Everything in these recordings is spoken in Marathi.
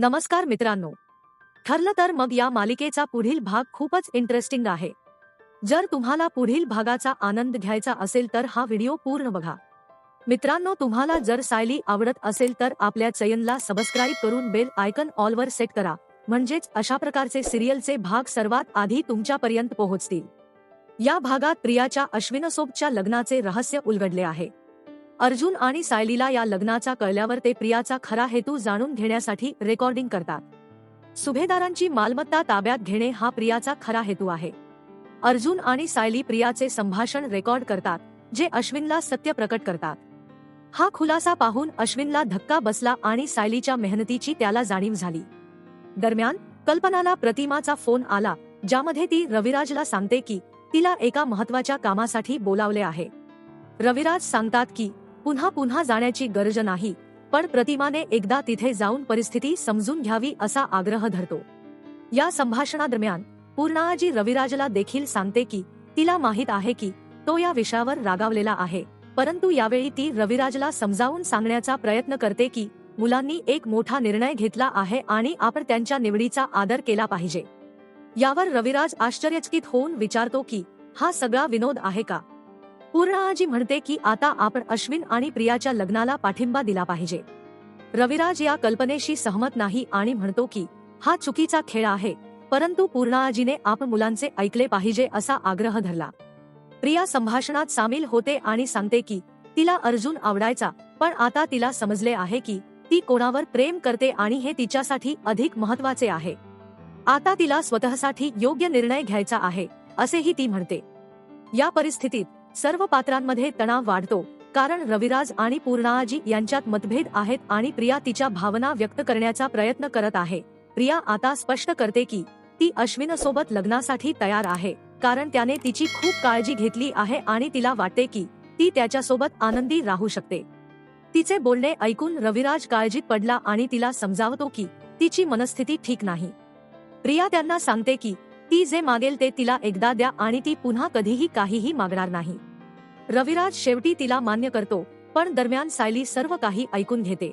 नमस्कार मित्रांनो. ठरलं तर मग या मालिकेचा पुढील भाग खूपच इंटरेस्टिंग आहे. जर तुम्हाला पुढील भागाचा आनंद घ्यायचा असेल तर हा व्हिडिओ पूर्ण बघा. मित्रांनो तुम्हाला जर सायली आवडत असेल तर आपल्या चयनला सबस्क्राईब करून बेल आयकन ऑलवर सेट करा. म्हणजेच अशा प्रकारचे सिरियलचे भाग सर्वात आधी तुमच्यापर्यंत पोहोचतील. या भागात प्रियाच्या अश्विनसोबच्या लग्नाचे रहस्य उलगडले आहे. अर्जुन आणि सायलीला या लग्नाचा कळल्यावर ते प्रियाचा खरा हेतू जाणून घेण्यासाठी रेकॉर्डिंग करतात. सुभेदारांची मालमत्ता ताब्यात घेणे हा प्रियाचा खरा हेतू आहे. अर्जुन आणि सायली प्रियाचे संभाषण रेकॉर्ड करतात जे अश्विनला सत्य प्रकट करतात. हा खुलासा पाहून अश्विनला धक्का बसला आणि सायलीच्या मेहनतीची त्याला जाणीव झाली. दरम्यान कल्पनाला प्रतिमाचा फोन आला ज्यामध्ये ती रविराजला सांगते की तिला एका महत्त्वाच्या कामासाठी बोलावले आहे. रविराज सांगतात की पुन्हा पुन्हा जाण्याची गरज नाही पण प्रतिमाने एकदा तिथे जाऊन परिस्थिती समजून घ्यावी असा आग्रह धरतो. या संभाषणादरम्यान पूर्णाजी रविराजला देखील सांगते की तिला माहीत आहे की तो या विषयावर रागावलेला आहे परंतु यावेळी ती रविराजला समजावून सांगण्याचा प्रयत्न करते की मुलांनी एक मोठा निर्णय घेतला आहे आणि आपण त्यांच्या निवडीचा आदर केला पाहिजे. यावर रविराज आश्चर्यचकित होऊन विचारतो की हा सगळा विनोद आहे का? पूर्णाजी म्हणते की आता आपण अश्विन आणि प्रियाच्या लग्नाला पाठिंबा दिला पाहिजे. रविराज या कल्पनेशी सहमत नाही आणि म्हणतो की हा चुकीचा खेळ आहे परंतु पूर्णाजीने आपण मुलांचे ऐकले पाहिजे असा आग्रह धरला. प्रिया संभाषणात सामील होते आणि सांगते की तिला अर्जुन आवडायचा पण आता तिला समजले आहे की ती कोणावर प्रेम करते आणि हे तिच्यासाठी अधिक महत्त्वाचे आहे. आता तिला स्वतःसाठी योग्य निर्णय घ्यायचा आहे असेही ती म्हणते. या परिस्थितीत सर्व पात्रांमध्ये तणाव वाढतो कारण रविराज आणि पूर्णाजी यांच्यात मतभेद आहेत आणि प्रिया तिच्या भावना व्यक्त करण्याचा प्रयत्न करत आहे. प्रिया आता स्पष्ट करते की ती अश्विन सोबत लग्नासाठी तयार आहे कारण त्याने तिची खूप काळजी घेतली आहे आणि तिला वाटते की ती त्याच्यासोबत आनंदी राहू शकते. तिचे बोलणे ऐकून रविराज काळजीत पडला आणि तिला समजावतो की तिची मनस्थिती ठीक नाही. प्रिया त्यांना सांगते की ती जे मागेल ते तिला एकदा द्या आणि ती पुन्हा कधीही काहीही मागणार नाही. रविराज शेवटी तिला मान्य करतो पण दरम्यान सायली सर्व काही ऐकून घेते.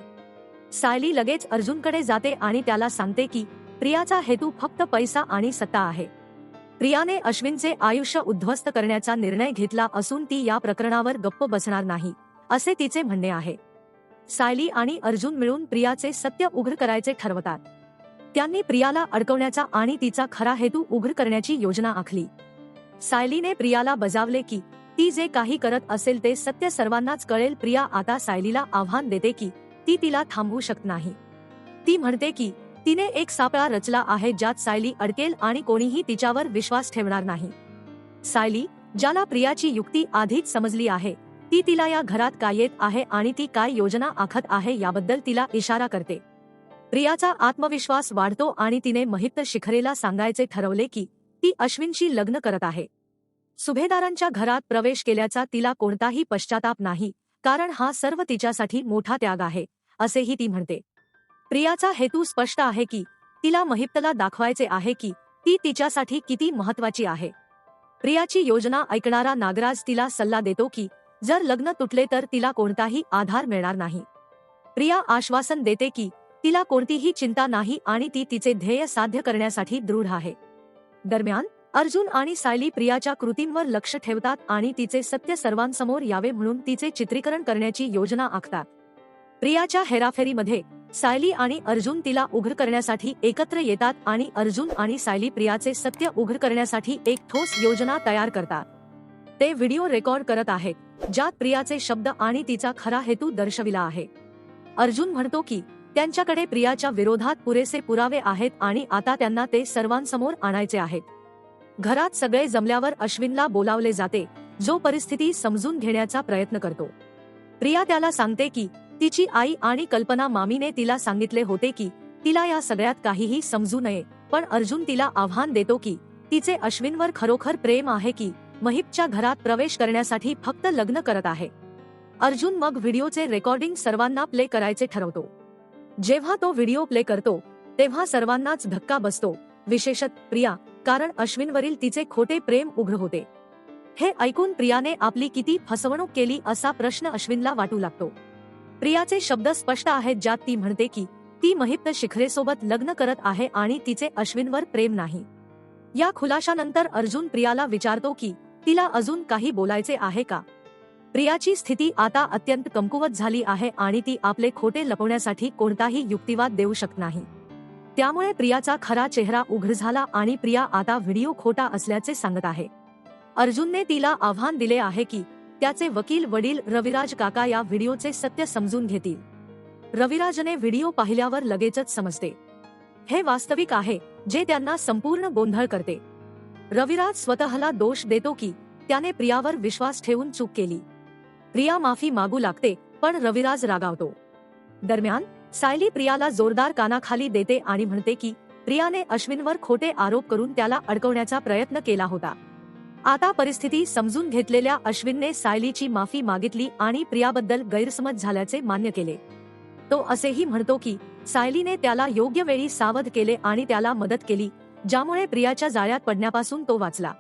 सायली लगेच अर्जुनकडे जाते आणि त्याला सांगते की प्रियाचा हेतू फक्त पैसा आणि सत्ता आहे. प्रियाने अश्विनचे आयुष्य उद्ध्वस्त करण्याचा निर्णय घेतला असून ती या प्रकरणावर गप्प बसणार नाही असे तिचे म्हणणे आहे. सायली आणि अर्जुन मिळून प्रियाचे सत्य उघड करायचे ठरवतात. त्यांनी प्रियाला अडकवण्याचा आणि तिचा खरा हेतू उघड करण्याची योजना आखली. सायलीने प्रियाला बजावले की ती जे काही करत असेल ते सत्य सर्वांनाच कळेल. प्रिया आता सायलीला आव्हान देते की ती तिला थांबवू शकत नाही. ती म्हणते की तिने एक सापळा रचला आहे ज्यात सायली अडकेल आणि कोणीही तिच्यावर विश्वास ठेवणार नाही. सायली ज्याला प्रियाची युक्ती आधीच समजली आहे ती तिला या घरात काय येत आहे आणि ती काय योजना आखत आहे याबद्दल तिला इशारा करते. प्रियाचा आत्मविश्वास वाढतो आणि तिने महित्त शिखरेला सांगायचे ठरवले की ती अश्विनशी लग्न करत आहे. सुभेदारांच्या घरात प्रवेश केल्याचा तिला कोणताही पश्चाताप नाही कारण हा सर्व तिच्यासाठी मोठा त्याग आहे असेही ती म्हणते. प्रियाचा हेतू स्पष्ट आहे की तिला महिप्तला दाखवायचे आहे की ती तिच्यासाठी किती महत्वाची आहे. प्रियाची योजना ऐकणारा नागराज तिला सल्ला देतो की जर लग्न तुटले तर तिला कोणताही आधार मिळणार नाही. प्रिया आश्वासन देते की तिला कोणतीही चिंता नाही आणि ती तिचे ध्येय साध्य करण्यासाठी दृढ आहे. दरम्यान अर्जुन आणि सायली प्रियाच्या कृतींवर लक्ष ठेवतात आणि तिचे सत्य सर्वांसमोर यावे म्हणून तिचे चित्रीकरण करण्याची योजना आखतात. प्रियाच्या हेराफेरीमध्ये सायली आणि अर्जुन तिला उघड करण्यासाठी एकत्र येतात आणि अर्जुन आणि सायली प्रियाचे सत्य उघड करण्यासाठी एक ठोस योजना तयार करतात. ते व्हिडिओ रेकॉर्ड करत आहेत ज्यात प्रियाचे शब्द आणि तिचा खरा हेतू दर्शविला आहे. अर्जुन म्हणतो की त्यांच्याकडे प्रियाच्या विरोधात पुरेसे पुरावे आहेत आणि आता त्यांना ते सर्वांसमोर आणायचे आहेत. घरात सगळे जमल्यावर अश्विनला बोलावले जाते जो परिस्थिती समजून घेण्याचा प्रयत्न करतो. प्रिया त्याला सांगते की तिची आई आणि कल्पना मामीने तिला सांगितले होते की तिला या सगळ्यात काहीही समजू नये पण अर्जुन तिला आव्हान देतो की तिचे अश्विनवर खरोखर प्रेम आहे की महिपच्या घरात प्रवेश करण्यासाठी फक्त लग्न करत आहे. अर्जुन मग व्हिडिओचे रेकॉर्डिंग सर्वांना प्ले करायचे ठरवतो. जेव्हा तो व्हिडिओ प्ले करतो तेव्हा सर्वांनाच धक्का बसतो. विशेषत प्रिया कारण अश्विनवरील तिचे खोटे प्रेम उघड होते. हे ऐकून प्रियाने आपली किती फसवणूक केली असा प्रश्न अश्विनला वाटू लागतो. प्रियाचे शब्द स्पष्ट आहेत ज्यात ती म्हणते की ती महिप्त शिखरेसोबत लग्न करत आहे आणि तिचे अश्विनवर प्रेम नाही. या खुलाशानंतर अर्जुन प्रियाला विचारतो की तिला अजून काही बोलायचे आहे का? प्रियाची स्थिती आता अत्यंत कमकुवत झाली आहे आणि ती आपले खोटे लपवण्यासाठी कोणताही युक्तिवाद देऊ शकत नाही. त्यामुळे प्रियाचा खरा चेहरा उघड झाला आणि प्रिया आता व्हिडिओ खोटा असल्याचे सांगत आहे. अर्जुनने तिला आव्हान दिले आहे की त्याचे वकील वडील रविराज काका या व्हिडिओचे सत्य समजून घेतील. रविराजने व्हिडिओ पाहिल्यावर लगेचच समजते. हे वास्तविक आहे जे त्यांना संपूर्ण गोंधळ करते. रविराज स्वतःला दोष देतो की त्याने प्रियावर विश्वास ठेवून चूक केली. प्रिया माफी मागू लागते पण रविराज रागावतो. दरम्यान सायली प्रियाला जोरदार कानाखाली देते आणि म्हणते की प्रियाने अश्विनवर खोटे आरोप करून त्याला अडकवण्याचा प्रयत्न केला होता. आता परिस्थिती समजून घेतलेल्या अश्विनने सायलीची माफी मागितली आणि प्रियाबद्दल गैरसमज झाल्याचे मान्य केले. तो असेही म्हणतो की सायलीने त्याला योग्य वेळी सावध केले आणि त्याला मदत केली ज्यामुळे प्रियाच्या जाळ्यात पडण्यापासून तो वाचला.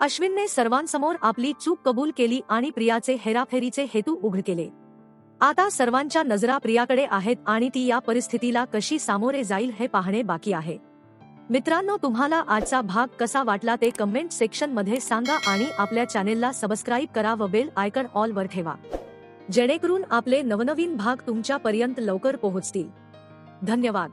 अश्विनने सर्वांसमोर आपली चूक कबूल केली आणि प्रियाचे हेराफेरीचे हेतू उघड केले. आता सर्वांच्या नजरा प्रियाकडे आहेत आणि ती या परिस्थितीला कशी सामोरे जाईल हे पाहणे बाकी आहे. मित्रांनो तुम्हाला आजचा भाग कसा वाटला ते कमेंट सेक्शनमध्ये सांगा आणि आपल्या चॅनेलला सबस्क्राईब करा व बेल आयकन ऑल वर ठेवा. जेणेकरून आपले नवनवीन भाग तुमच्यापर्यंत लवकर पोहोचतील. धन्यवाद.